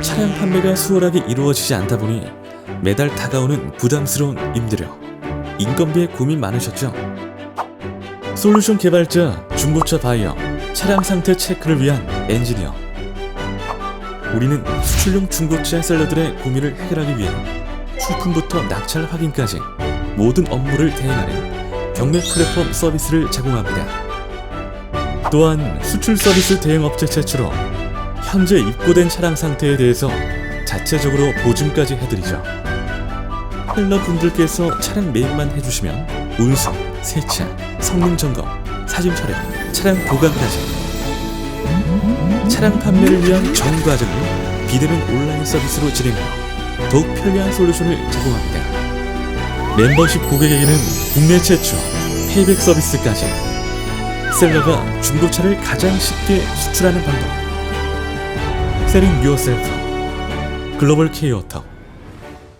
차량 판매가 수월하게 이루어지지 않다 보니 매달 다가오는 부담스러운 임대료, 인건비에 고민 많으셨죠? 솔루션 개발자, 중고차 바이어, 차량 상태 체크를 위한 엔지니어. 우리는 수출용 중고차 셀러들의 고민을 해결하기 위해 출품부터 낙찰 확인까지 모든 업무를 대행하는 경매 플랫폼 서비스를 제공합니다. 또한 수출 서비스 대행 업체 최초로 현재 입고된 차량 상태에 대해서 자체적으로 보증까지 해드리죠. 셀러 분들께서 차량 매입만 해주시면 운수, 세차, 성능 점검, 사진 촬영, 차량 보관까지 차량 판매를 위한 전 과정을 비대면 온라인 서비스로 진행하여 더욱 편리한 솔루션을 제공합니다. 멤버십 고객에게는 국내 최초 페이백 서비스까지 셀러가 중고차를 가장 쉽게 수출하는 방법 세링 유어셀프 글로벌 K오터